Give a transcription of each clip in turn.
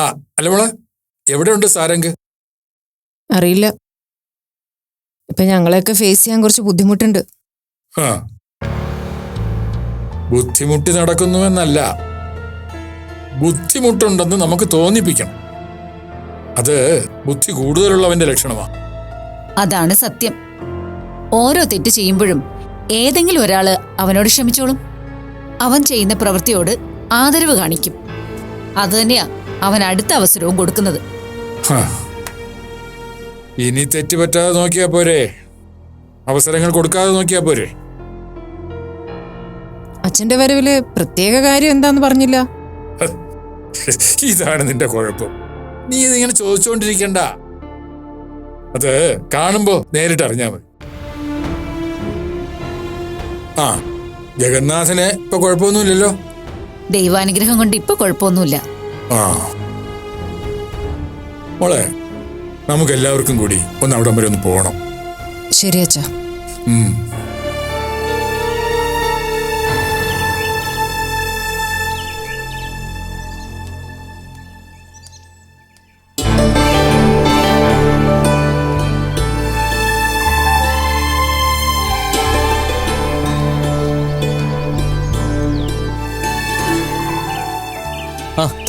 ആ അല്ല മോളെ എവിടെയുണ്ട് സാരംഗ്? അറിയില്ല. ഇപ്പൊ ഞങ്ങളെയൊക്കെ ഫേസ് ചെയ്യാൻ കുറച്ച് ബുദ്ധിമുട്ടുണ്ട്. ആ. ബുദ്ധിമുട്ടി നടക്കുന്നുവെന്നല്ല. ബുദ്ധിമുട്ടുണ്ടെന്ന് നമുക്ക് തോന്നിപ്പിക്കണം. അത് ബുദ്ധി കൂടുതലുള്ളവന്റെ ലക്ഷണമാണ് അതാണ് സത്യം. ഓരോ തെറ്റ് ചെയ്യുമ്പോഴും ഏതെങ്കിലും ഒരാൾ അവനോട് ക്ഷമിച്ചോളും. അവൻ ചെയ്യുന്ന പ്രവൃത്തിയോട് ആദരവ് കാണിക്കും. അതുതന്നെയാ അവൻ അടുത്ത അവസരവും കൊടുക്കുന്നത്. ഹാ. ഇനി തെറ്റ് പറ്റാതെ നോക്കിയാ പോരെ. അവസരങ്ങൾ കൊടുക്കാതെ നോക്കിയാ പോരെ. അച്ഛന്റെ വരവിൽ പ്രത്യേക കാര്യം എന്താന്ന് പറഞ്ഞില്ല? ഇതാണ് നിന്റെ കുഴപ്പം. നീ ഇതിങ്ങനെ ചോദിച്ചോണ്ടിരിക്കണ്ട. അത് കാണുമ്പോ നേരിട്ട് അറിഞ്ഞാ മതി. ആ ജഗന്നാഥന് ഇപ്പൊ കുഴപ്പമൊന്നുമില്ലല്ലോ? ദൈവാനുഗ്രഹം കൊണ്ട് ഇപ്പൊ കുഴപ്പമൊന്നുമില്ല. ആ. മോളെ നമുക്ക് എല്ലാവർക്കും കൂടി ഒന്ന് അവിടം വരെ ഒന്ന് പോകണം. ശരി അച്ഛാ.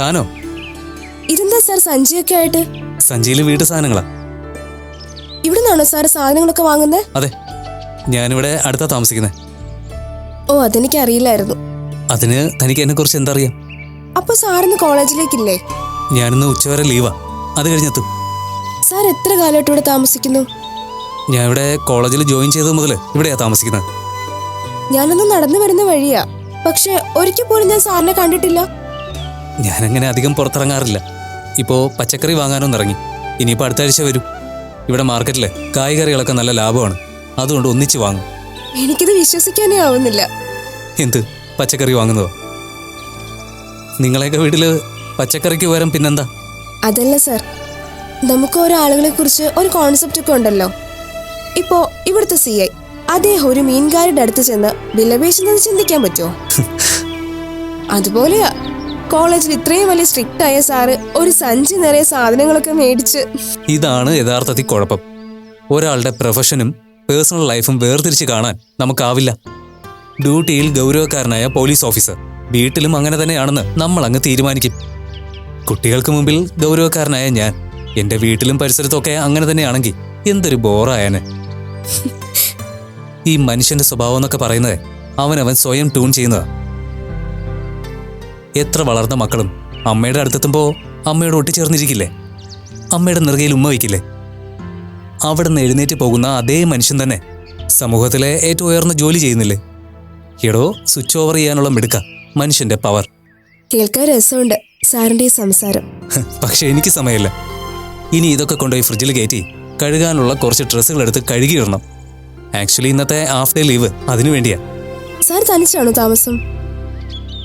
താനോ? ഇതെന്താ സാർ സഞ്ജിയൊക്കെ ആയിട്ട്? സഞ്ജിയിൽ വീട്ടു സാധനങ്ങളാ. ഇവിടെ നിന്നാണോ സാർ സാധനങ്ങളൊക്കെ വാങ്ങുന്നത് അതെ. ഞാനിവിടെ അടുത്താ താമസിക്കുന്നത് ഓ അതെനിക്ക് അറിയില്ലായിരുന്നു അതിന് തനിക്ക് എന്നെ കുറിച്ച് എന്തറിയാം? അപ്പൊ സാറിന്ന് കോളേജിലേക്കില്ലേ? ഞാനിന്ന് ഉച്ചവരെ ലീവാ. അത് കഴിഞ്ഞെത്തും. സാർ എത്ര കാലമായിട്ട് ഇവിടെ താമസിക്കുന്നു? ഞാൻ ഇവിടെ കോളേജിൽ ജോയിൻ ചെയ്തത് മുതൽ ഇവിടെയാ താമസിക്കുന്നത്. ഞാനൊന്ന് നടന്നു വരുന്ന വഴിയാ. പക്ഷെ ഒരിക്കൽ പോലും ഞാൻ സാറിനെ കണ്ടിട്ടില്ല. ഞാനങ്ങനെ അധികം പുറത്തിറങ്ങാറില്ല. ഇപ്പോൾ പച്ചക്കറി വാങ്ങാനൊന്നും ഇറങ്ങി ഇനിയിപ്പോൾ അടുത്താഴ്ച വരും. ഇവിടെ മാർക്കറ്റിൽ കായ്കറികളൊക്കെ നല്ല ലാഭമാണ്. അതുകൊണ്ട് ഒന്നിച്ച് വാങ്ങും. എനിക്കിത് വിശ്വസിക്കാനേ ആവുന്നില്ല. എന്ത്? പച്ചക്കറി വാങ്ങുന്നതോ? നിങ്ങളെയൊക്കെ വീട്ടിൽ പച്ചക്കറിക്ക് പകരം പിന്നെന്താ? അതല്ല സർ. നമുക്ക് ഓരോ ആളുകളെ കുറിച്ച് ഒരു കോൺസെപ്റ്റ് ഒക്കെ ഉണ്ടല്ലോ. ഇപ്പോ ഇവിടുത്തെ സി ഐ അദ്ദേഹം ഒരു മീൻകാരുടെ അടുത്ത് ചെന്ന് വിലപേശുന്നത് ചിന്തിക്കാൻ പറ്റുമോ അതുപോലെയാ. കോളേജിൽ ഇത്രയും വലിയ സ്ട്രിക്റ്റ് ആയ സാറ് ഒരു സഞ്ചി നിറയെ സാധനങ്ങളൊക്കെ മേടിച്ച്. ഇതാണ് യഥാർത്ഥത്തിൽ കുഴപ്പം. ഒരാളുടെ പ്രൊഫഷനും പേഴ്സണൽ ലൈഫും വേർതിരിച്ച് കാണാൻ നമുക്കാവില്ല. ഡ്യൂട്ടിയിൽ ഗൗരവക്കാരനായ പോലീസ് ഓഫീസർ വീട്ടിലും അങ്ങനെ തന്നെയാണെന്ന് നമ്മൾ അങ്ങ് തീരുമാനിക്കും. കുട്ടികൾക്ക് മുമ്പിൽ ഗൗരവക്കാരനായ ഞാൻ എന്റെ വീട്ടിലും പരിസരത്തൊക്കെ അങ്ങനെ തന്നെയാണെങ്കിൽ എന്തൊരു ബോറായനെ ഈ മനുഷ്യന്റെ സ്വഭാവം എന്നൊക്കെ പറയുന്നത് അവനവൻ സ്വയം ട്യൂൺ ചെയ്യുന്നതാ. എത്ര വളർന്ന മക്കളും അമ്മയുടെ അടുത്തെത്തുമ്പോൾ അമ്മയോട് ഒട്ടിച്ചേർന്നിരിക്കില്ലേ? അമ്മയുടെ നിറകയിൽ ഉമ്മ വയ്ക്കില്ലേ? അവിടെ നിന്ന് എഴുന്നേറ്റ് പോകുന്ന അതേ മനുഷ്യൻ തന്നെ സമൂഹത്തിലെ ഏറ്റവും ഉയർന്ന ജോലി ചെയ്യുന്നില്ലേ? എടോ സ്വിച്ച് ഓവർ ചെയ്യാനുള്ള മിടുക്ക മനുഷ്യന്റെ പവർ കേൾക്കാൻ രസമുണ്ട് സാറിന്റെ സംസാരം. പക്ഷെ എനിക്ക് സമയമില്ല. ഇനി ഇതൊക്കെ കൊണ്ടുപോയി ഫ്രിഡ്ജിൽ കയറ്റി കഴുകാനുള്ള കുറച്ച് ഡ്രസ്സുകൾ എടുത്ത് കഴുകിയിടണം ആക്ച്വലി ഇന്നത്തെ ഹാഫ് ഡേ ലീവ് അതിനു വേണ്ടിയാ. സാർ തനിച്ചാണോ താമസം?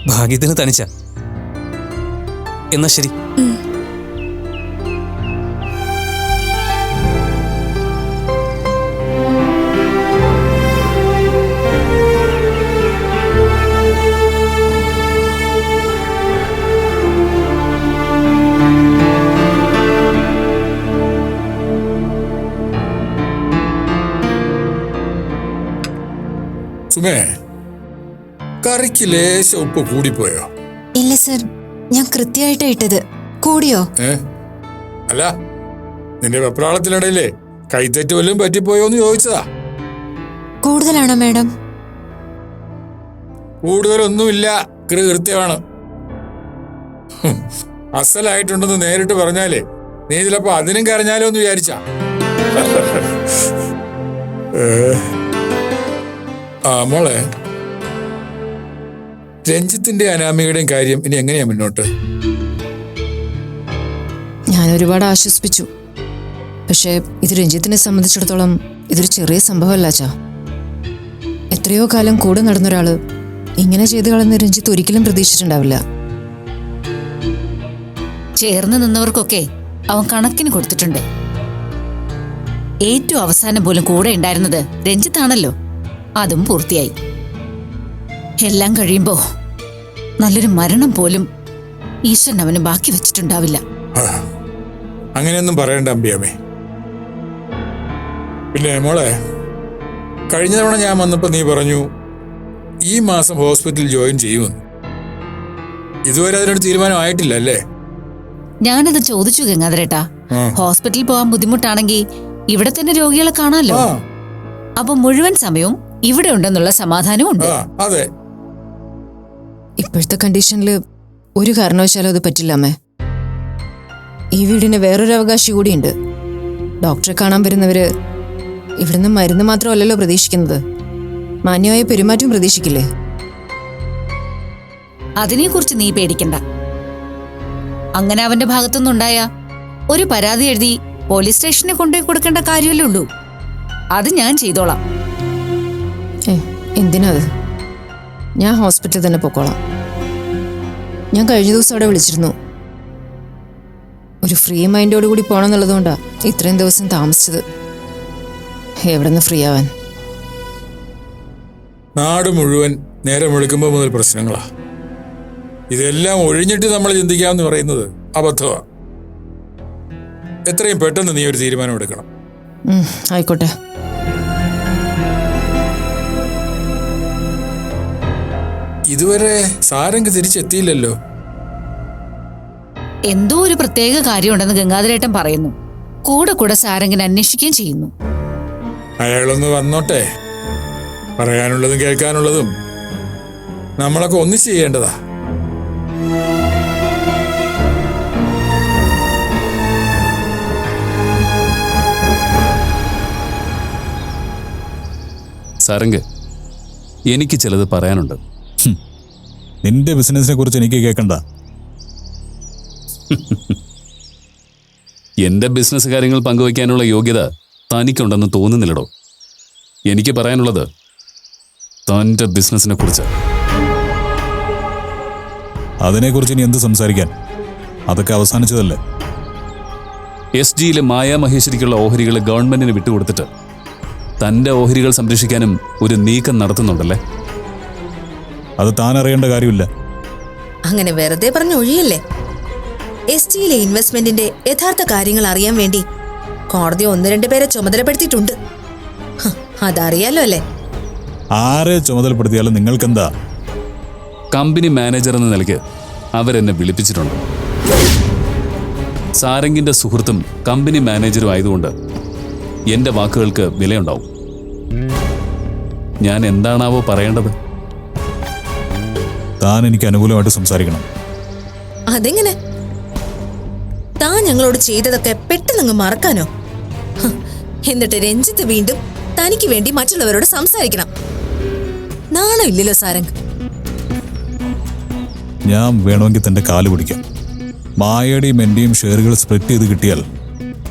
ഭാഗ്യത്തിന് തനിച്ച. എന്നാ ശരി. സുമേ കറിക്ക് ലേശ ഉപ്പ് കൂടിപ്പോയോ? ഇല്ല സർ ഞാൻ കൃത്യമായിട്ടാ ഇട്ടത്. കൂടിയോ? ഏ? അല്ല നിന്റെ വെപ്രാളത്തിനിടയിലേ കൈത്തെറ്റ് വല്ലതും പറ്റിപ്പോയോ എന്ന് ചോദിച്ചതാ. കൂടുതലാണോ മാഡം? കൂടുതലൊന്നുമില്ല കൃത്യമാണ്. അസലായിട്ടുണ്ടെന്ന് നേരിട്ട് പറഞ്ഞാലേ നീ ചിലപ്പോ അതിനും കരഞ്ഞാലോ എന്ന് വിചാരിച്ച. ആ മോളെ രഞ്ജിത്തിന്റെ അനാമികയുടെയും കാര്യം ഇനി എങ്ങനെയാ മുന്നോട്ട്? ഞാൻ ഒരുപാട് ആശ്വസിപ്പിച്ചു. പക്ഷേ ഇത് രഞ്ജിത്തിനെ സംബന്ധിച്ചിടത്തോളം ഇതൊരു ചെറിയ സംഭവമല്ല അച്ഛാ. എത്രയോ കാലം കൂടെ നടന്നൊരാൾ ഇങ്ങനെ ചെയ്തു കളഞ്ഞ രഞ്ജിത്ത് ഒരിക്കലും പ്രതീക്ഷിച്ചിട്ടുണ്ടാവില്ല. ചേർന്ന് നിന്നവർക്കൊക്കെ അവൻ കണക്കിന് കൊടുത്തിട്ടുണ്ട്. ഏറ്റവും അവസാനം പോലും കൂടെ ഉണ്ടായിരുന്നത് രഞ്ജിത്താണല്ലോ. അതും പൂർത്തിയായി. എല്ലാം കഴിയുമ്പോ നല്ലൊരു മരണം പോലും ഈശ്വരൻ അവന് ബാക്കി വെച്ചിട്ടുണ്ടാവില്ല. അങ്ങനെയൊന്നും പറയണ്ട അമ്പിയമ്മേ. പിന്നെ മോളെ കഴിഞ്ഞ തവണ ഞാൻ വന്നപ്പോൾ നീ പറഞ്ഞു ഈ മാസം ഹോസ്പിറ്റലിൽ ജോയിൻ ചെയ്യുമെന്ന്. ഇതുവരെ അതിനൊരു തീരുമാനമായിട്ടില്ല അല്ലേ ഞാനത് ചോദിച്ചു ഗംഗാധരേട്ടാ. ഹോസ്പിറ്റലിൽ പോകാൻ ബുദ്ധിമുട്ടാണെങ്കിൽ ഇവിടെ തന്നെ രോഗികളെ കാണാമല്ലോ അപ്പൊ മുഴുവൻ സമയവും ഇവിടെ ഉണ്ടെന്നുള്ള സമാധാനവും ഉണ്ട്. അതെ. ഇപ്പോഴത്തെ കണ്ടീഷനിൽ ഒരു കാരണവശാലും അത് പറ്റില്ല അമ്മേ. ഈ വീടിന് വേറൊരു അവകാശി കൂടിയുണ്ട്. ഡോക്ടറെ കാണാൻ വരുന്നവര് ഇവിടുന്ന് മരുന്ന് മാത്രമല്ലല്ലോ പ്രതീക്ഷിക്കുന്നത്. മാന്യമായ പെരുമാറ്റം പ്രതീക്ഷിക്കില്ലേ? അതിനെക്കുറിച്ച് നീ പേടിക്കണ്ട. അങ്ങനെ അവന്റെ ഭാഗത്തുനിന്നുണ്ടായ ഒരു പരാതി എഴുതി പോലീസ് സ്റ്റേഷനിൽ കൊണ്ടുപോയി കൊടുക്കേണ്ട കാര്യമല്ലേ ഉള്ളൂ. അത് ഞാൻ ചെയ്തോളാം. എന്തിനാ അത്? ഞാൻ ഹോസ്പിറ്റലിൽ തന്നെ പൊക്കോളാം. ഞാൻ കഴിഞ്ഞ ദിവസം അവിടെ വിളിച്ചിരുന്നു. ഒരു ഫ്രീ മൈൻഡോട് കൂടി പോകണം പോകണമെന്നുള്ളതുകൊണ്ടാ ഇത്രയും ദിവസം താമസിച്ചത്. എവിടെ നിന്ന് ഫ്രീ ആവാൻ? നാട് മുഴുവൻ നേരം വെളുക്കുമ്പോൾ മുതൽ പ്രശ്നങ്ങളാ. ഇതെല്ലാം ഒഴിഞ്ഞിട്ട് നമ്മൾ ചിന്തിക്കാമെന്ന് പറയുന്നത് അബദ്ധമാ എത്രയും പെട്ടെന്ന് നീ ഒരു തീരുമാനം എടുക്കണം. ആയിക്കോട്ടെ. ഇതുവരെ സാരംഗ് തിരിച്ചെത്തിയില്ലല്ലോ. എന്തോ ഒരു പ്രത്യേക കാര്യമുണ്ടെന്ന് ഗംഗാധരേട്ടൻ പറയുന്നു. കൂടെ കൂടെ സാരംഗിനെ അന്വേഷിക്കുകയും ചെയ്യുന്നു. അയാളൊന്ന് വന്നോട്ടെ. പറയാനുള്ളതും കേൾക്കാനുള്ളതും നമ്മളൊക്കെ ഒന്നിച്ച് ചെയ്യേണ്ടതാ. സാരംഗ് എനിക്ക് ചിലത് പറയാനുണ്ട്. നിന്റെ ബിസിനസിനെ കുറിച്ച് എനിക്ക് കേൾക്കണ്ട എന്റെ ബിസിനസ് കാര്യങ്ങൾ പങ്കുവയ്ക്കാനുള്ള യോഗ്യത തനിക്കുണ്ടെന്ന് തോന്നുന്നില്ലടോ. എനിക്ക് പറയാനുള്ളത് തന്റെ ബിസിനസിനെ കുറിച്ച്. അതിനെക്കുറിച്ച് ഇനി എന്ത് സംസാരിക്കാൻ? അതൊക്കെ അവസാനിച്ചതല്ലേ? എസ് ജിയിലെ മായാമഹേശ്വരിക്കുള്ള ഓഹരികൾ ഗവൺമെന്റിന് വിട്ടുകൊടുത്തിട്ട് തന്റെ ഓഹരികൾ സംരക്ഷിക്കാനും ഒരു നീക്കം നടത്തുന്നുണ്ടല്ലേ? അത് താൻ അറിയേണ്ട കാര്യമില്ല. അങ്ങനെ വെറുതെ പറഞ്ഞു ഒഴിയല്ലേ? എസ് ടിയിലെ ഇൻവെസ്റ്റ്മെന്റിന്റെ യഥാർത്ഥ കാര്യങ്ങൾ അറിയാൻ വേണ്ടി കോടതി ഒന്ന് രണ്ട് പേരെ ചുമതലപ്പെടുത്തിയിട്ടുണ്ട്. അതറിയാലോ അല്ലേ? ആരെ ചുമതലപ്പെടുത്തിയാലും നിങ്ങൾക്കെന്താ? കമ്പനി മാനേജർ എന്ന നിലയ്ക്ക് അവരെന്നെ വിളിപ്പിച്ചിട്ടുണ്ട്. സാരംഗിന്റെ സുഹൃത്തും കമ്പനി മാനേജറും ആയതുകൊണ്ട് എന്റെ വാക്കുകൾക്ക് വിലയുണ്ടാവും. ഞാൻ എന്താണാവോ പറയേണ്ടത്? താൻ എനിക്ക് അനുകൂലമായിട്ട് സംസാരിക്കണം. അതെങ്ങനെ? താൻ ഞങ്ങളോട് ചെയ്തതൊക്കെ പെട്ടെന്നങ്ങ് മറക്കാനോ? എന്നിട്ട് രഞ്ജിത്ത് വീണ്ടും തനിക്ക് വേണ്ടി മറ്റുള്ളവരോട് സംസാരിക്കണം. നാണോ ഇല്ലല്ലോ സാരംഗ്? ഞാൻ വേണമെങ്കിൽ തന്റെ കാൽ പിടിക്കാം. മായയുടെയും എന്റെയും ഷെയറുകൾ സ്പ്ലിറ്റ് ചെയ്ത് കിട്ടിയാൽ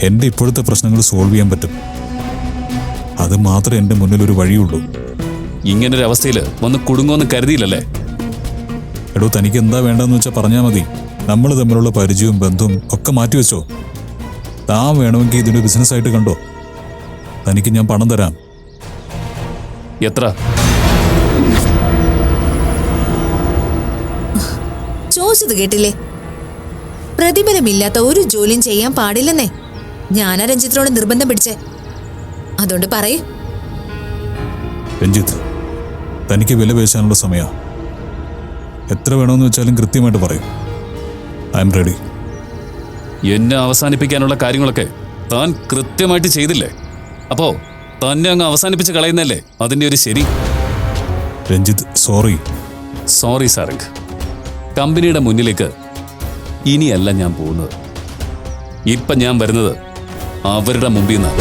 എന്റെ ഇപ്പോഴത്തെ പ്രശ്നങ്ങൾ സോൾവ് ചെയ്യാൻ പറ്റും. അത് മാത്രമേ എന്റെ മുന്നിൽ ഒരു വഴിയുള്ളൂ. ഇങ്ങനൊരു അവസ്ഥയിൽ വന്ന് കുടുങ്ങുമെന്ന് കരുതിയില്ലല്ലേ? എടോ തനിക്ക് എന്താ വേണ്ടെന്ന് വെച്ചാൽ പറഞ്ഞാൽ മതി. നമ്മൾ തമ്മിലുള്ള പരിചയവും ബന്ധവും ഒക്കെ മാറ്റിവെച്ചോ താൻ വേണമെങ്കിൽ ഇതിന്റെ ബിസിനസ്സായിട്ട് കണ്ടോ? തനിക്ക് ഞാൻ പണം തരാം. എത്ര? ചോദിച്ചത് കേട്ടില്ലേ? പ്രതിഫലമില്ലാത്ത ഒരു ജോലിയും ചെയ്യാൻ പാടില്ലെന്നേ. ഞാനാ രഞ്ജിത്തിനോട് നിർബന്ധം പിടിച്ചേ. അതുകൊണ്ട് പറയൂ. രഞ്ജിത്ത് തനിക്ക് വില പേശാനുള്ള സമയ. എത്ര വേണമെന്ന് വെച്ചാലും കൃത്യമായിട്ട് പറയും. I'm ready. എന്നെ അവസാനിപ്പിക്കാനുള്ള കാര്യങ്ങളൊക്കെ താൻ കൃത്യമായിട്ട് ചെയ്തില്ലേ? അപ്പോ തന്നെ അങ്ങ് അവസാനിപ്പിച്ച് കളയുന്നല്ലേ അതിന്റെ ഒരു ശരി. രഞ്ജിത്ത് സോറി സോറി സാറങ്ക് കമ്പനിയുടെ മുന്നിലേക്ക് ഇനിയല്ല ഞാൻ പോകുന്നത്. ഇപ്പൊ ഞാൻ വരുന്നത് അവരുടെ മുമ്പിൽ നിന്ന്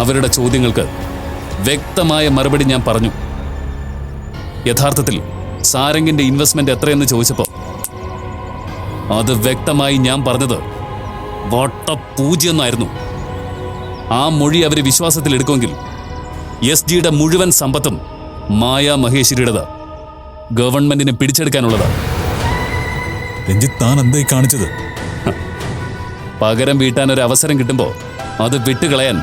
അവരുടെ ചോദ്യങ്ങൾക്ക് വ്യക്തമായ മറുപടി ഞാൻ പറഞ്ഞു. യഥാർത്ഥത്തിൽ സാരംഗിന്റെ ഇൻവെസ്റ്റ്മെന്റ് എത്രയെന്ന് ചോദിച്ചപ്പോൾ അത് വ്യക്തമായി ഞാൻ പറഞ്ഞത് വട്ട പൂജ്യന്നായിരുന്നു ആ മൊഴി അവർ വിശ്വാസത്തിൽ എടുക്കുമെങ്കിൽ എസ് ജിയുടെ മുഴുവൻ സമ്പത്തും മായ മഹേശ്വരിയുടേത്. ഗവൺമെന്റിനെ പിടിച്ചെടുക്കാനുള്ളത്. രഞ്ജിത്ത് താൻ എന്തായി കാണിച്ചത്? പകരം വീട്ടാൻ ഒരു അവസരം കിട്ടുമ്പോൾ അത് വിട്ടുകളയാൻ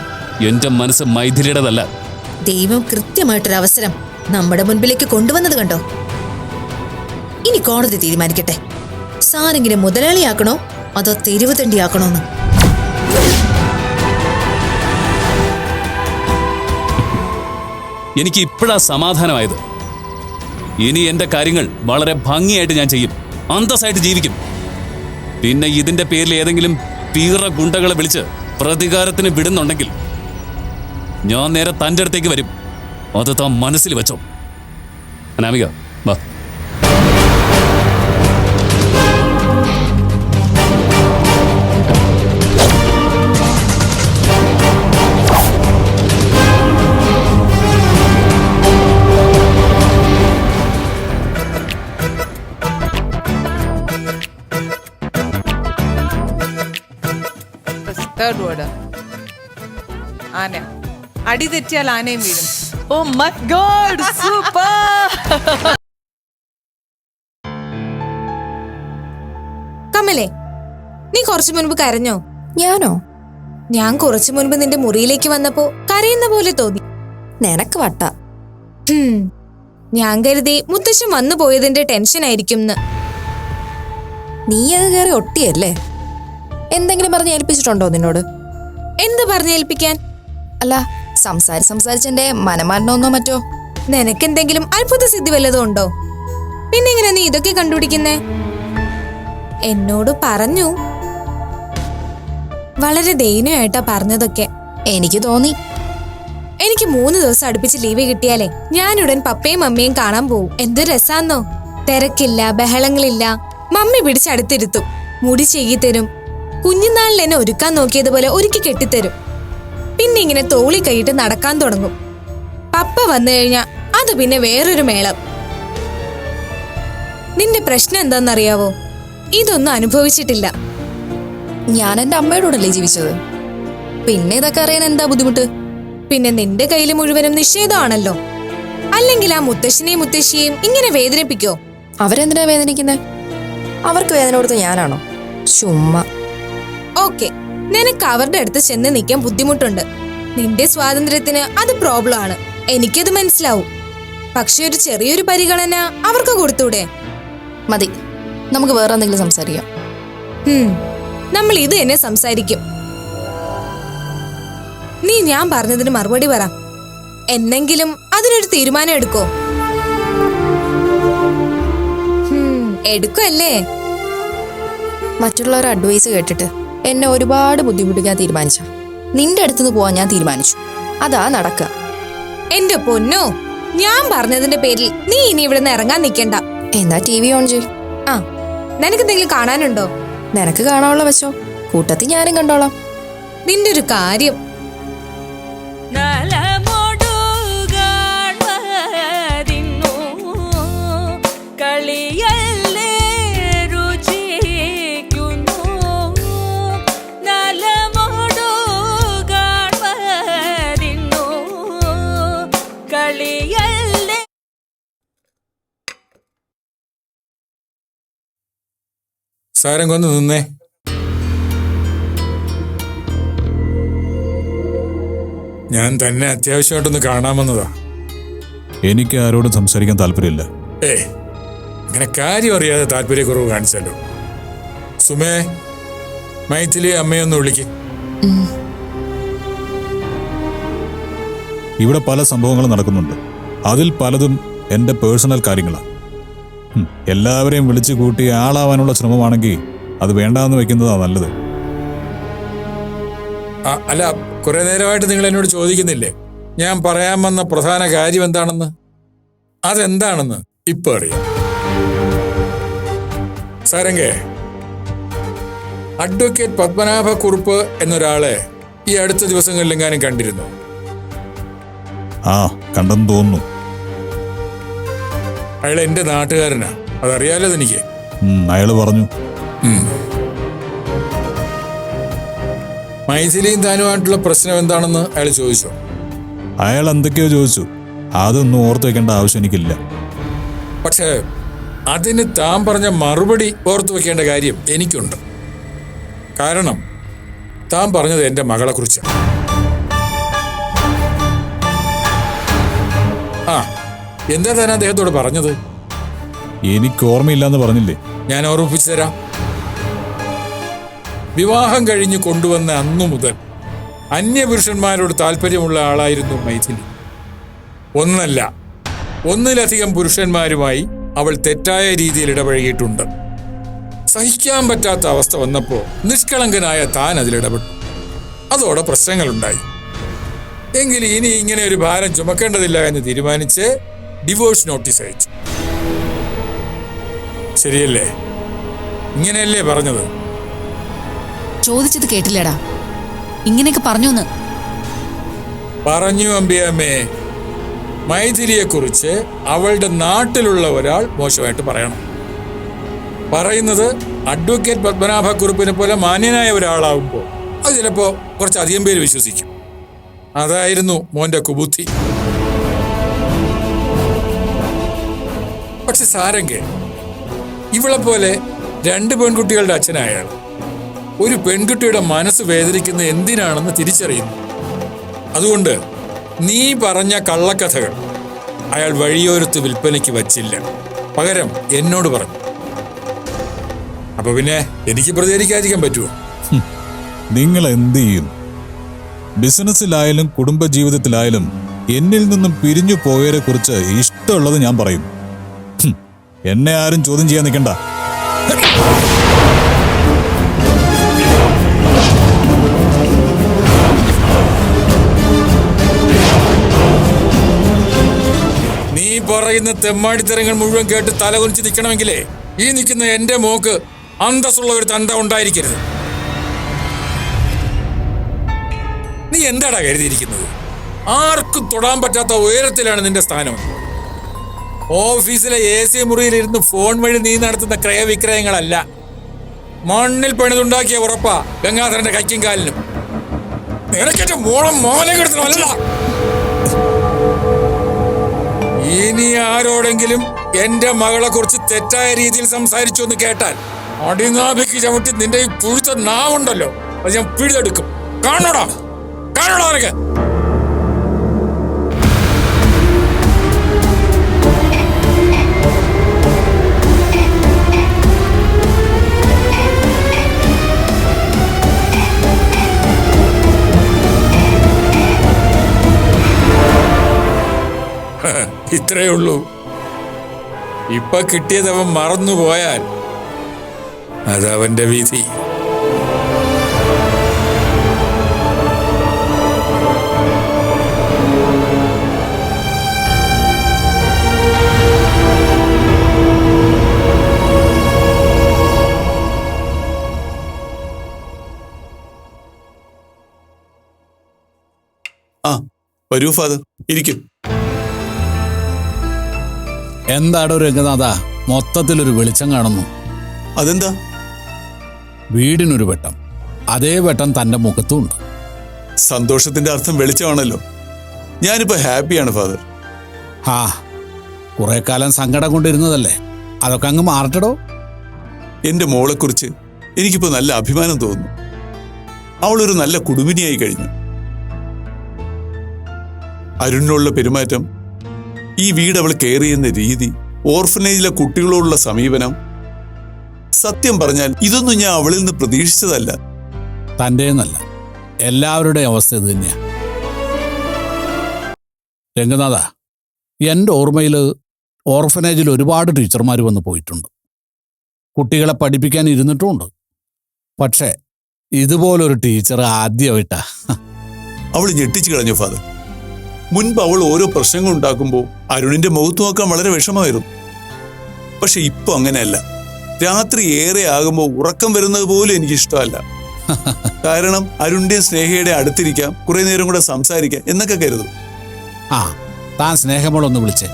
എന്റെ മനസ്സ് മൈഥിലിയുടേതല്ല. ദൈവം കൃത്യമായിട്ടൊരു അവസരം നമ്മുടെ മുൻപിലേക്ക് കൊണ്ടുവന്നത് കണ്ടോ? ഇനി കോടതി തീരുമാനിക്കട്ടെ. സാരെങ്കിലും മുതലാളിയാക്കണോ അതോ തെരുവുതണ്ടിയാക്കണോന്ന്? എനിക്ക് ഇപ്പോഴാ സമാധാനമായത്. ഇനി എന്റെ കാര്യങ്ങൾ വളരെ ഭംഗിയായിട്ട് ഞാൻ ചെയ്യും. അന്തസ്സായിട്ട് ജീവിക്കും. പിന്നെ ഇതിന്റെ പേരിൽ ഏതെങ്കിലും പീറ ഗുണ്ടകളെ വിളിച്ച് പ്രതികാരത്തിന് വിടുന്നുണ്ടെങ്കിൽ ഞാൻ നേരെ തന്റെ അടുത്തേക്ക് വരും. അത് താൻ മനസ്സിൽ വെച്ചോ. അനാമിക വാ. ആന. അടി തെറ്റിയാൽ ആനയും വീഴും. Oh my god super. കമലേ നീ കുറച്ചു മുൻപ് കരഞ്ഞോ? ഞാനോ? ഞാൻ കുറച്ചു മുൻപ് നിന്റെ മുറിയിലേക്ക് വന്നപ്പോ കരയുന്ന പോലെ തോന്നി. നിനക്ക് വട്ട. ഞാൻ കരുതി മുത്തശ്ശൻ വന്നു പോയതിന്റെ ടെൻഷൻ ആയിരിക്കും നീ അത് കയറി ഒട്ടിയല്ലേ? എന്തെങ്കിലും പറഞ്ഞ് ഏൽപ്പിച്ചിട്ടുണ്ടോ നിന്നോട്? എന്ത് പറഞ്ഞേൽപ്പിക്കാൻ അല്ല സംസാരിച്ച് സംസാരിച്ച് എന്റെ മറ്റോ? നിനക്കെന്തെങ്കിലും അത്ഭുത സിദ്ധി വല്ലതും ഉണ്ടോ? പിന്നെ എങ്ങനെ നീ ഇതൊക്കെ കണ്ടുപിടിക്കുന്നേ? എന്നോട് പറഞ്ഞു. വളരെ ദയനീയമായിട്ടാ പറഞ്ഞതൊക്കെ. എനിക്ക് തോന്നി. എനിക്ക് മൂന്ന് ദിവസം അടുപ്പിച്ച് ലീവ് കിട്ടിയാലേ ഞാനുടൻ പപ്പയും മമ്മിയും കാണാൻ പോകും എന്ത് രസാന്നോ? തിരക്കില്ല ബഹളങ്ങളില്ല. മമ്മി പിടിച്ചടുത്തിരുത്തും മുടി ചെയ്യിത്തരും കുഞ്ഞുനാളിൽ എന്നെ ഒരുക്കാൻ നോക്കിയതുപോലെ ഒരുക്കി കെട്ടിത്തരും. പിന്നെ ഇങ്ങനെ തോളി കൈയിട്ട് നടക്കാൻ തുടങ്ങും. പപ്പ വന്നു കഴിഞ്ഞാ അത് പിന്നെ വേറൊരു മേളം. നിന്റെ പ്രശ്നം എന്താണെന്നറിയാവോ ഇതൊന്നും അനുഭവിച്ചിട്ടില്ല. ഞാൻ എന്റെ അമ്മയോടല്ലേ ജീവിച്ചത്? പിന്നെ ഇതൊക്കെ അറിയാൻ എന്താ ബുദ്ധിമുട്ട്? പിന്നെ നിന്റെ കയ്യിൽ മുഴുവനും നിഷേധമാണല്ലോ. അല്ലെങ്കിൽ ആ മുത്തശ്ശനെയും മുത്തശ്ശിയെയും ഇങ്ങനെ വേദനിപ്പിക്കോ? അവരെന്തിനാ വേദനിക്കുന്നത് അവർക്ക് വേദന കൊടുത്ത ഞാനാണോ? ചുമ്മാ. ഓക്കെ. നിനക്ക് അവരുടെ അടുത്ത് ചെന്ന് നിൽക്കാൻ ബുദ്ധിമുട്ടുണ്ട്. നിന്റെ സ്വാതന്ത്ര്യത്തിന് അത് പ്രോബ്ലം ആണ് എനിക്കത് മനസ്സിലാവും. പക്ഷെ ഒരു ചെറിയൊരു പരിഗണന അവർക്ക് കൊടുത്തൂടെ? മതി. നമുക്ക് വേറെ എന്തെങ്കിലും സംസാരിക്കാം. നമ്മൾ ഇത് എന്നെ സംസാരിക്കും. നീ ഞാൻ പറഞ്ഞതിന് മറുപടി പറ. എന്നെങ്കിലും അതിനൊരു തീരുമാനം എടുക്കോ? എടുക്കല്ലേ മറ്റുള്ളവരുടെ അഡ്വൈസ് കേട്ടിട്ട് എന്നെ ഒരുപാട് ബുദ്ധിമുട്ടിക്കാൻ തീരുമാനിച്ച. നിന്റെ അടുത്തുനിന്ന് പോവാൻ ഞാൻ തീരുമാനിച്ചു. അതാ നടക്കുക എന്റെ പൊന്നു ഞാൻ പറഞ്ഞതിന്റെ പേരിൽ നീ ഇനി ഇവിടുന്ന് ഇറങ്ങാൻ നിൽക്കണ്ട എന്നാ ടി വി ഓൺ ചെയ് ആ. നിനക്ക് എന്തെങ്കിലും കാണാനുണ്ടോ? നിനക്ക് കാണാനുള്ള വെച്ചോ കൂട്ടത്തിൽ ഞാനും കണ്ടോളാം. നിന്റെ ഒരു കാര്യം. സാരം കൊന്നു നിന്നേ. ഞാൻ തന്നെ അത്യാവശ്യമായിട്ടൊന്ന് കാണാമെന്നതാ. എനിക്ക് ആരോടും സംസാരിക്കാൻ താല്പര്യമില്ല. ഏ അങ്ങനെ കാര്യം അറിയാതെ താല്പര്യക്കുറവ് കാണിച്ചല്ലോ. സുമേ മൈഥിലി അമ്മയൊന്ന് വിളിക്ക്. ഇവിടെ പല സംഭവങ്ങളും നടക്കുന്നുണ്ട്. അതിൽ പലതും എന്റെ പേഴ്സണൽ കാര്യങ്ങളാണ് എല്ലാവരെയും വിളിച്ചു കൂട്ടി ആളാവാനുള്ള ശ്രമമാണെങ്കിൽ അത് വേണ്ടാന്ന് വെക്കുന്നതാ നല്ലത്. അല്ല കുറെ നേരമായിട്ട് നിങ്ങൾ എന്നോട് ചോദിക്കുന്നില്ലേ? ഞാൻ പറയാൻ വന്ന പ്രധാന കാര്യം എന്താണെന്ന്? അതെന്താണെന്ന് ഇപ്പൊ അറിയാം. സാരംഗേ അഡ്വക്കേറ്റ് പത്മനാഭ കുറുപ്പ് എന്നൊരാളെ ഈ അടുത്ത ദിവസങ്ങളിലെങ്ങാനും കണ്ടിരുന്നു? ആ കണ്ടെന്ന് തോന്നുന്നു. അയാൾ എന്റെ നാട്ടുകാരനാ. അതറിയാലോ എനിക്ക് ഉം, അയാൾ പറഞ്ഞു. മൈഥിലിയും താനുമായിട്ടുള്ള പ്രശ്നം എന്താണെന്ന് അയാൾ ചോദിച്ചോ? അയാൾ എന്തൊക്കെയോ ചോദിച്ചു. അതൊന്നും ഓർത്ത് വെക്കേണ്ട ആവശ്യം എനിക്കില്ല. പക്ഷേ അതിന് താൻ പറഞ്ഞ മറുപടി ഓർത്തു വെക്കേണ്ട കാര്യം എനിക്കുണ്ട്. കാരണം താൻ പറഞ്ഞത് എന്റെ മകളെക്കുറിച്ചാണ് ആ എന്താ താൻ അദ്ദേഹത്തോട് പറഞ്ഞത്? എനിക്ക് ഓർമ്മയില്ലാന്ന് പറഞ്ഞില്ലേ? ഞാൻ ഓർമ്മിപ്പിച്ചു തരാം. വിവാഹം കഴിഞ്ഞ് കൊണ്ടുവന്ന അന്നു മുതൽ അന്യപുരുഷന്മാരോട് താല്പര്യമുള്ള ആളായിരുന്നു മൈഥിലി. ഒന്നല്ല ഒന്നിലധികം പുരുഷന്മാരുമായി അവൾ തെറ്റായ രീതിയിൽ ഇടപഴകിയിട്ടുണ്ട്. സഹിക്കാൻ പറ്റാത്ത അവസ്ഥ വന്നപ്പോൾ നിഷ്കളങ്കനായ താൻ അതിലിടപെട്ടു അതോടെ പ്രശ്നങ്ങളുണ്ടായി. എങ്കിൽ ഇനി ഇങ്ങനെ ഒരു ഭാരം ചുമക്കേണ്ടതില്ല എന്ന് തീരുമാനിച്ച് ഡിവോഴ്സ് നോട്ടീസ് അയച്ചു. ശരിയല്ലേ? ഇങ്ങനെയല്ലേ പറഞ്ഞത്? ചോദിച്ചത് കേട്ടില്ലടാ. ഇങ്ങനെയൊക്കെ പറഞ്ഞു പറഞ്ഞു അമ്പിയമ്മേ മൈഥിലിയെക്കുറിച്ച് അവളുടെ നാട്ടിലുള്ള ഒരാൾ മോശമായിട്ട് പറയണം. പറയുന്നത് അഡ്വക്കേറ്റ് പത്മനാഭക്കുറുപ്പിനെ പോലെ മാന്യനായ ഒരാളാവുമ്പോൾ അത് ചിലപ്പോൾ കുറച്ചധികം പേര് വിശ്വസിക്കും. അതായിരുന്നു മോന്റെ കുബുദ്ധി. പക്ഷെ സാരംഗെ ഇവളെ പോലെ രണ്ട് പെൺകുട്ടികളുടെ അച്ഛനായാൾ ഒരു പെൺകുട്ടിയുടെ മനസ്സ് വേദനിക്കുന്ന എന്തിനാണെന്ന് തിരിച്ചറിയുന്നു. അതുകൊണ്ട് നീ പറഞ്ഞ കള്ളക്കഥകൾ അയാൾ വഴിയോരത്ത് വിൽപ്പനയ്ക്ക് വച്ചില്ല. പകരം എന്നോട് പറഞ്ഞു അപ്പൊ പിന്നെ എനിക്ക് പ്രതികരിക്കാതിരിക്കാൻ പറ്റുമോ നിങ്ങൾ എന്ത് ചെയ്യും? ബിസിനസ്സിലായാലും കുടുംബജീവിതത്തിലായാലും എന്നിൽ നിന്നും പിരിഞ്ഞു പോയവരെ കുറിച്ച് ഇഷ്ടമുള്ളത് ഞാൻ പറയും. എന്നെ ആരും ചോദ്യം ചെയ്യാൻ നിൽക്കണ്ട. നീ പറയുന്ന തെമ്മാടിത്തരങ്ങൾ മുഴുവൻ കേട്ട് തലകുനിച്ച് നിൽക്കണമെങ്കിലേ ഈ നിൽക്കുന്ന എന്റെ മോക്ക് അന്തസ്സുള്ള ഒരു തന്ത ഉണ്ടായിരിക്കരുത്. നീ എന്താടാ കരുതിയിരിക്കുന്നത്? ആർക്കും തൊടാൻ പറ്റാത്ത ഉയരത്തിലാണ് നിന്റെ സ്ഥാനം. ഓഫീസിലെ എ സി മുറിയിലിരുന്ന് ഫോൺ വഴി നീ നടത്തുന്ന ക്രയവിക്രയങ്ങളല്ല. മണ്ണിൽ പണിതുണ്ടാക്കിയ ഉറപ്പാ ഗംഗാധരന്റെ കൈക്കും കാലിനും. നിനക്കേറ്റ മോളം മോനെ കിടത്തണമല്ല ഇനി ആരോടെങ്കിലും എന്റെ മകളെ കുറിച്ച് തെറ്റായ രീതിയിൽ സംസാരിച്ചു എന്ന് കേട്ടാൽ അടിനാഭിക്ക് ചവിട്ടി നിന്റെ ഈ പുഴുത്ത നാവുണ്ടല്ലോ അത് ഞാൻ പിഴുതെടുക്കും. കാണോടാ കാണോടാ നിനക്ക്? ഇത്രയേ ഉള്ളൂ. ഇപ്പൊ കിട്ടിയതവൻ മറന്നുപോയാൽ അതവന്റെ വിധി. ആ വരൂ ഫാദർ. ഇരിക്കും. എന്താടോ രംഗനാഥ മൊത്തത്തിലൊരു വെളിച്ചം കാണുന്നു. അതെന്താ? വീടിനൊരു വെട്ടം. അതേ വെട്ടം തന്റെ മുഖത്തും ഉണ്ട് സന്തോഷത്തിന്റെ അർത്ഥം വെളിച്ചമാണല്ലോ. ഞാനിപ്പോ ഹാപ്പിയാണ് ഫാദർ. ആ കുറെ കാലം സങ്കടം കൊണ്ടിരുന്നതല്ലേ? അതൊക്കെ അങ്ങ് മാറട്ടടോ. എന്റെ മോളെക്കുറിച്ച് എനിക്കിപ്പോ നല്ല അഭിമാനം തോന്നുന്നു. അവളൊരു നല്ല കുടുംബിനിയായി കഴിഞ്ഞു. അരുണിനുള്ള പെരുമാറ്റം ഈ വീട് അവൾ കെയർ ചെയ്യുന്ന രീതി ഓർഫനേജിലെ കുട്ടികളോടുള്ള സമീപനം. സത്യം പറഞ്ഞാൽ ഇതൊന്നും ഞാൻ അവളിൽ നിന്ന് പ്രതീക്ഷിച്ചതല്ല. തന്റെ എന്നല്ല എല്ലാവരുടെയും അവസ്ഥ ഇത് തന്നെയാ. രംഗനാഥ എന്റെ ഓർമ്മയിൽ ഓർഫനേജിൽ ഒരുപാട് ടീച്ചർമാർ വന്ന് പോയിട്ടുണ്ട്. കുട്ടികളെ പഠിപ്പിക്കാൻ ഇരുന്നിട്ടുമുണ്ട്. പക്ഷേ ഇതുപോലൊരു ടീച്ചർ ആദ്യമായിട്ടാ. അവൾ ഞെട്ടിച്ചു കളഞ്ഞു ഫാദർ. മുൻപ് അവൾ ഓരോ പ്രശ്നങ്ങൾ ഉണ്ടാക്കുമ്പോൾ അരുണിന്റെ മുഖത്ത് നോക്കാൻ വളരെ വിഷമമായിരുന്നു. പക്ഷെ ഇപ്പൊ അങ്ങനെയല്ല. രാത്രി ഏറെ ആകുമ്പോൾ ഉറക്കം വരുന്നത് പോലും എനിക്ക് ഇഷ്ടമല്ല കാരണം അരുണിന്റെ സ്നേഹയുടെ അടുത്തിരിക്കാം കുറെ നേരം കൂടെ സംസാരിക്കാം എന്നൊക്കെ കരുതും. ആ താൻ സ്നേഹമോളൊന്ന് വിളിച്ചേ.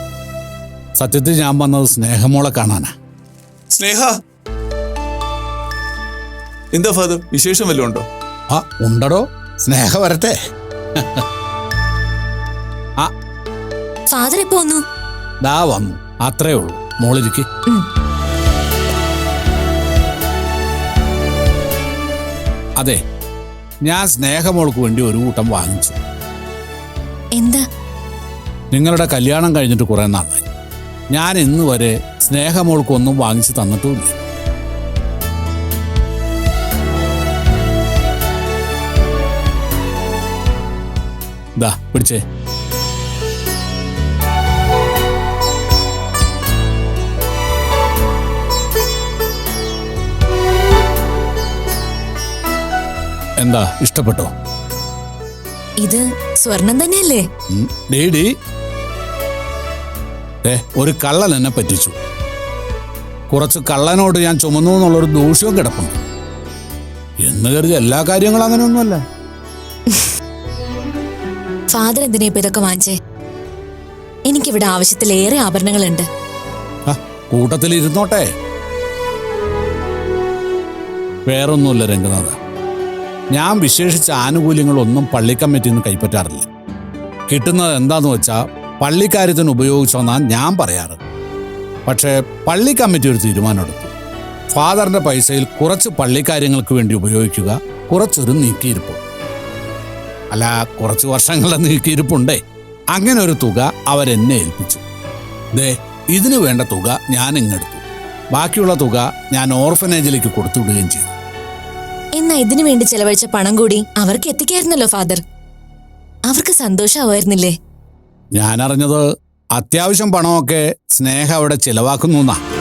സത്യത്തിൽ ഞാൻ വന്നത് സ്നേഹമോളെ കാണാനാ. സ്നേഹ? എന്താ ഫാദർ? വിശേഷം വല്ലതും ഉണ്ടോ? ആ ഉണ്ടടോ. സ്നേഹ വരട്ടെ. ഫാദർ ഇപ്പൊ വന്നു? ദാ വന്നു. അത്രേ ഉള്ളൂ. മോളിരിക്ക്. അതെ ഞാൻ സ്നേഹമോൾക്ക് വേണ്ടി ഒരു കൂട്ടം വാങ്ങിച്ചു. എന്താ? നിങ്ങളുടെ കല്യാണം കഴിഞ്ഞിട്ട് കുറെ നാളായി. ഞാൻ ഇന്ന് വരെ സ്നേഹമോൾക്കൊന്നും വാങ്ങിച്ചു തന്നിട്ടുമില്ല. ദാ പിടിച്ചേ. എന്താ ഇഷ്ടപ്പെട്ടോ? ഇത് സ്വർണം തന്നെയല്ലേ? ഡേഡി ഏ ഒരു കള്ളൻ എന്നെ പറ്റിച്ചു. കുറച്ച് കള്ളനോട് ഞാൻ ചുമന്നു എന്നുള്ളൊരു ദൂഷ്യവും കിടപ്പുണ്ട്. എന്ന് കരുതി എല്ലാ കാര്യങ്ങളും അങ്ങനെയൊന്നുമല്ല. ഫാദർ എന്തിനാ ഇപ്പൊ ഇതൊക്കെ വാങ്ങിച്ചേ? എനിക്കിവിടെ ആവശ്യത്തിലേറെ ആഭരണങ്ങളുണ്ട്. കൂട്ടത്തിൽ ഇരുന്നോട്ടെ വേറൊന്നുമില്ല രംഗനാഥ. ഞാൻ വിശേഷിച്ച ആനുകൂല്യങ്ങളൊന്നും പള്ളി കമ്മിറ്റിയിൽ നിന്ന് കൈപ്പറ്റാറില്ല. കിട്ടുന്നത് എന്താന്ന് വെച്ചാൽ പള്ളിക്കാര്യത്തിന് ഉപയോഗിച്ചോന്നാ ഞാൻ പറയാറ്. പക്ഷേ പള്ളി കമ്മിറ്റി ഒരു തീരുമാനമെടുത്തു. ഫാദറിന്റെ പൈസയിൽ കുറച്ച് പള്ളിക്കാര്യങ്ങൾക്ക് വേണ്ടി ഉപയോഗിക്കുക കുറച്ചൊരു നീക്കിയിരിപ്പ്. അല്ല കുറച്ച് വർഷങ്ങളുടെ നീക്കിയിരിപ്പുണ്ടേ. അങ്ങനെ ഒരു തുക അവരെന്നെ ഏൽപ്പിച്ചു. ദേ ഇതിനു വേണ്ട തുക ഞാൻ ഇങ്ങെടുത്തു ബാക്കിയുള്ള തുക ഞാൻ ഓർഫനേജിലേക്ക് കൊടുത്തുവിടുകയും ചെയ്തു. എന്നാ ഇതിനു വേണ്ടി ചെലവഴിച്ച പണം കൂടി അവർക്ക് എത്തിക്കായിരുന്നല്ലോ ഫാദർ. അവർക്ക് സന്തോഷമാവായിരുന്നില്ലേ? ഞാൻ അറിഞ്ഞത് അത്യാവശ്യം പണമൊക്കെ സ്നേഹ അവിടെ ചിലവാക്കുന്നു എന്നാ.